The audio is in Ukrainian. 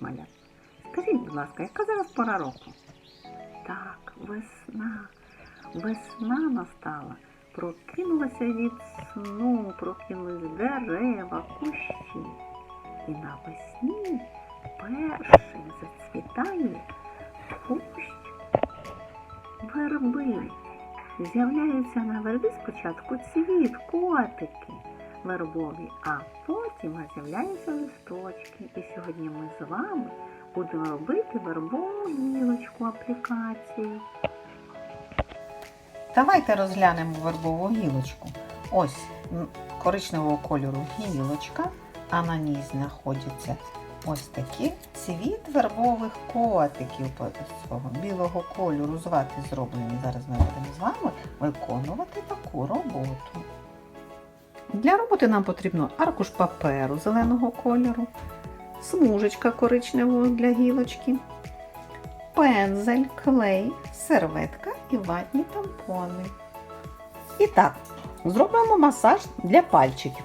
малят. Скажіть, будь ласка, яка зараз пора року? Так, весна. Весна настала. Прокинулася від сну, прокинулись дерева, кущі. І навесні перший зацвітає кущ верби. З'являються на вербі спочатку цвіт, котики вербові, а потім з'являються листочки. І сьогодні ми з вами будемо робити вербову гілочку аплікацію. Давайте розглянемо вербову гілочку. Ось коричневого кольору гілочка, а на ній знаходяться ось такі цвіт вербових котиків свого білого кольору з вати зроблені. Зараз ми будемо з вами виконувати таку роботу. Для роботи нам потрібно аркуш паперу зеленого кольору, смужечка коричневого для гілочки, пензель, клей, серветка і ватні тампони. І так, зробимо масаж для пальчиків.